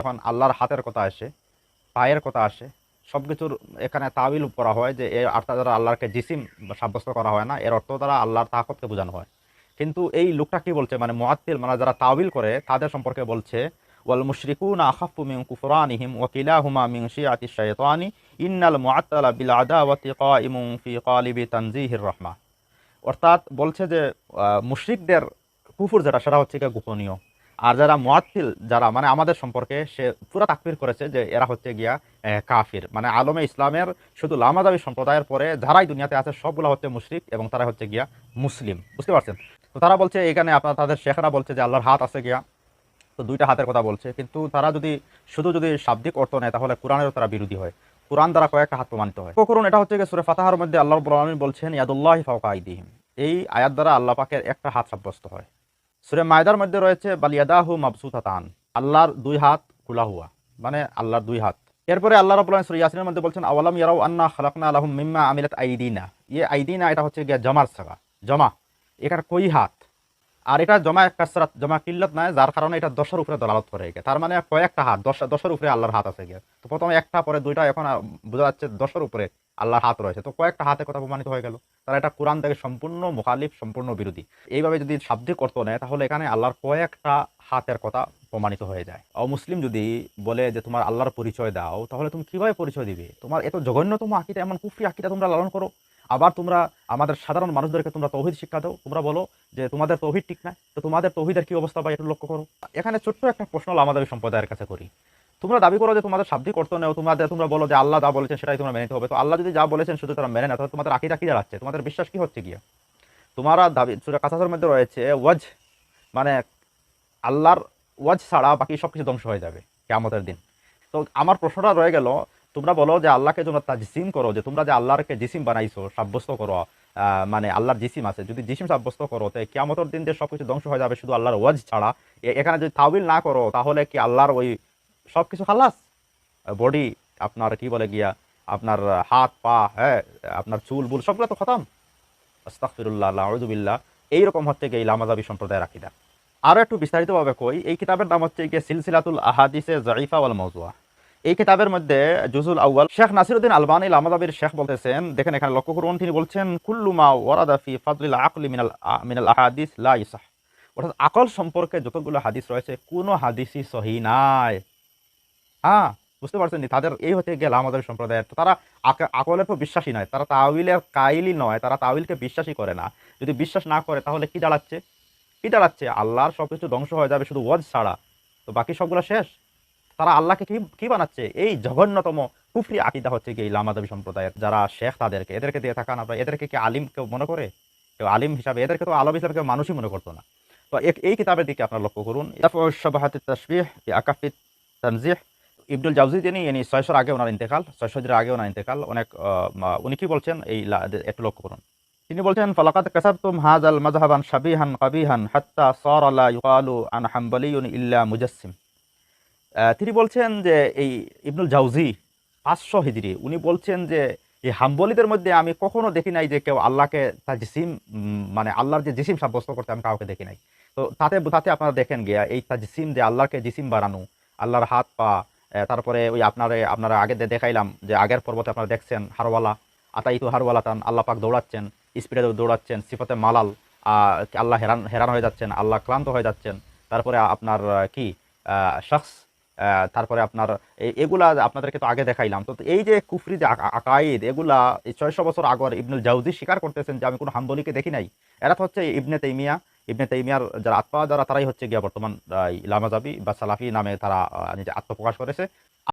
যখন আল্লাহর হাতের কথা আসে, পায়ের কথা আসে সব কিছুর এখানে তাবিল করা হয় যে এর অর্থ দ্বারা আল্লাহকে জিসিম সাব্যস্ত করা হয় না, এর অর্থ দ্বারা আল্লাহর তাকতকে বোঝানো হয়। কিন্তু এই লোকটা কি বলছে? মানে মুআত্তিল মানে যারা তাবিল করে, তাদের সম্পর্কে বলছে, ওয়াল মুশরিকুনা আখাফু মিন কুফরানিহিম ওয়া কিলাহুমা মিন শিয়াতি শাইতানি, ইন্নাল মুআত্তালা বিল আদাওয়াতি কাইমুন ফি কালিবি তানজিহির রাহমা অর্থাৎ বলছে যে মুশরিকদের কুফুর যেটা, সেটা হচ্ছে গোপনীয়। আর যারা মুআত্তিল যারা মানে আমাদের সম্পর্কে সে পুরো তাকফির করেছে যে এরা হচ্ছে গিয়া কাফির। মানে আলমে ইসলামের শুধু লামাদাবি সম্প্রদায়ের পরে যারাই দুনিয়াতে আছে সবগুলো হচ্ছে মুশরিক এবং তারা হচ্ছে গিয়া মুসলিম। বুঝতে পারছেন? তো তারা বলছে এখানে আপনার তাদের শেখরা বলছে যে আল্লাহর হাত আছে গিয়া, তো দুইটা হাতের কথা বলছে। কিন্তু তারা যদি, শুধু যদি শাব্দিক অর্থ নেয় তাহলে কোরআনেরও তারা বিরোধী হয়। কোরআন দ্বারা কয়েকটা হাত প্রমাণিত হয়। করুন, এটা হচ্ছে গিয়ে সুরে ফাতাহার মধ্যে আল্লাহ বলছেন, ইয়াদুল্লাহি ফাওকা আইদিহিম। এই আয়াত দ্বারা আল্লাহ পাকের একটা হাত সাব্যস্ত হয়। সুরে মায়দার মধ্যে রয়েছে বালিয়াদাহু মাবসুতাতান আল্লাহর দুই হাত খোলা হুয়া। মানে আল্লাহর দুই হাত। এরপরে আল্লাহ রব সুর ইয়াসিনের মধ্যে বলছেন, আওয়ালাম ইয়ারাউ আন্না খালাকনা আলহম মিম্মা আমিলাত আইদিনা ইয়ে আইদিনা এটা হচ্ছে গিয়া জমার সাগা, জমা। এটার কই হাত? আর এটা জমা কাসরাত জমা কিল্লত নয় যার কারণে এটা দশের উপরে দলালত করে গিয়ে তার মানে কয়েকটা হাত, দশ, দশের উপরে আল্লাহর হাত আছে গিয়ে তো প্রথমে একটা, পরে দুইটা, এখন বোঝা যাচ্ছে দশের উপরে আল্লাহর হাত রয়েছে। তো কয়েকটা হাতের কথা প্রমাণিত হয়ে গেল। তারা এটা কোরআন থেকে সম্পূর্ণ মুখালিফ সম্পূর্ণ বিরোধী। এইভাবে যদি শাব্দিক অর্থ নেয়, তাহলে এখানে আল্লাহর কয়েকটা হাতের কথা প্রমাণিত হয়ে যায়। অমুসলিম যদি বলে যে, তোমার আল্লাহর পরিচয় দাও তাহলে তুমি কীভাবে পরিচয় দিবে? তোমার এত জঘন্যতম আকিটা এমন কুফরি আকিটা তোমরা লালন করো। আবার তোমরা আমাদের সাধারণ মানুষদেরকে তোমরা তৌহিদ শিক্ষা দাও। তোমরা বলো যে তোমাদের তৌহিদ ঠিক না? তো তোমাদের তৌহিদের কি অবস্থা বা একটু লক্ষ্য করো। এখানে ছোট্ট একটা প্রশ্ন আমাদের সম্প্রদায়ের কাছে করি। তোমরা দাবি করো যে তোমাদের শাব্দিক অর্থ নেও তোমাদের তোমরা বলো যে আল্লাহ যা বলেছেন সেটাই তোমরা মেনে নিতে হবে। তো আল্লাহ যদি যা বলেছেন শুধু তারা মেনে না তাহলে তোমাদের আকিদা কি দাঁড়াচ্ছে? তোমাদের বিশ্বাস কি হচ্ছে গিয়া? তোমারা দাবি, সুরা কাসাসের মধ্যে রয়েছে, ওয়াজ মানে আল্লাহর ওয়াজ ছাড়া বাকি সব কিছু ধ্বংস হয়ে যাবে কেমতের দিন। তো আমার প্রশ্নটা রয়ে গেল তোমরা বলো যে আল্লাহকে তোমরা তাজিসিম করো, যে তোমরা যে আল্লাহরকে জিসিম বানাইছো, সাব্যস্ত করো মানে আল্লাহর জিসিম আছে। যদি জিসিম সাব্যস্ত করো, তো কেমতের দিন যে সব কিছু ধ্বংস হয়ে যাবে, শুধু আল্লাহর ওয়াজ ছাড়া। এখানে যদি তাবিল না করো, তাহলে কি আল্লাহর ওই সব কিছু খালাস বডি আপনার কি বলে গিয়া, আপনার হাত, পা হ্যাঁ আপনার চুল, বুল, সবগুলো তো খতম। আস্তাকফিরুল্লাহ আউযুবিল্লাহ এইরকম হচ্ছে গিয়ে লামাজাবি সম্প্রদায়ের আকিদা। আরও একটু বিস্তারিতভাবে কই, এই কিতাবের নাম হচ্ছে গিয়ে সিলসিলাতুল আহাদিসে জাইফা ওয়াল মৌজুয়া। এই কিতাবের মধ্যে জুজুল আউয়াল, শেখ নাসিরুদ্দিন আলবানী লামাদাবির শেখ বলতেছেন, দেখেন এখানে লক্ষ্য করুন, তিনি বলছেন কুল্লুমা ওয়ারাদা ফি ফাদলিল আকলি মিনাল মিনাল আহাদিস লা ইসাহ। অর্থাৎ আকল সম্পর্কে যতগুলো হাদিস রয়েছে, কোনো হাদিসই সহি নাই। হ্যাঁ বুঝতে পারছেন তাদের এই হতে গেল আমাদের সম্প্রদায়ের। তো তারা আক- আকলের তো বিশ্বাসী নয়, তারা তাওইলের কাইলি নয়, তারা তাওইলকে বিশ্বাসই করে না। যদি বিশ্বাস না করে, তাহলে কি দাঁড়াচ্ছে? কি দাঁড়াচ্ছে? আল্লাহর সব কিছু ধ্বংস হয়ে যাবে শুধু ওয়াজ ছাড়া। তো বাকি সবগুলো শেষ? তারা আল্লাহকে কি কি বানাচ্ছে? এই জঘন্যতম কুফরি আকিদা হচ্ছে কি লামাদাবি সম্প্রদায়ের। যারা শেখ তাদেরকে এদেরকে দিয়ে থাকান আপনার এদেরকে কি আলিম কেউ মনে করে? কেউ আলিম হিসাবে এদেরকে তো আলম হিসাবে কেউ মানুষই মনে করতো না। তো এই কিতাবের দিকে আপনার লক্ষ্য করুন। শাবাহাত তাসবিহ ইবনুল জাউজি তিনি ইনি ছয়শোর আগে ওনার ইন্তেকাল ছয়শোর আগে ওনার ইন্তেকাল অনেক উনি কি বলছেন? এই একটু লক্ষ্য করুন। তিনি বলছেন ফালাকাত কাসাবতুম হাজাল মাযহাবান শাবিহান কাবিহান হাত্তা সার লা ইউকালু আন হাম্বালিয়ুন ইল্লা মুজাসসিম। আহ, তিনি বলছেন যে এই ইবনুল জাউজি, পাঁচশো হিজড়ি উনি বলছেন যে এই হাম্বলিদের মধ্যে আমি কখনো দেখি নাই যে কেউ আল্লাহকে তার জিসিম মানে আল্লাহর যে জিসিম সাব্যস্ত করতে আমি কাউকে দেখি নাই। তো তাতে তাতে আপনারা দেখেন গিয়া, এই তার জিসিম যে আল্লাহকে জিসিম বানানো, আল্লাহর হাত পা তারপরে ওই আপনার, আপনারা আগে দেখাইলাম যে আগের পর্বতে আপনারা দেখছেন হারওয়ালা, আতাইতু হারওয়ালা তান আল্লাহ পাক দৌড়াচ্ছেন, স্পিডে দৌড়াচ্ছেন, সিফতে মালাল আল্লাহ হেরান হেরান হয়ে যাচ্ছেন, আল্লাহ ক্লান্ত হয়ে যাচ্ছেন। তারপরে আপনার কি শখস তারপরে আপনার এগুলা আপনাদেরকে তো আগে দেখাইলাম। তো এই যে কুফরি যে আকা- আকাইদ এগুলা এই ছয়শো বছর আগর ইবনুল জাউদি স্বীকার করতেছেন যে আমি কোনো হাম্বলিকে দেখি নাই। এরা তো হচ্ছে ইবনে তেইমিয়া, ইবনে তেইমিয়ার যারা আত্মা, যারা তারাই হচ্ছে গিয়া বর্তমান লামাজাবি বা সালাফি নামে তারা নিজে আত্মপ্রকাশ করেছে।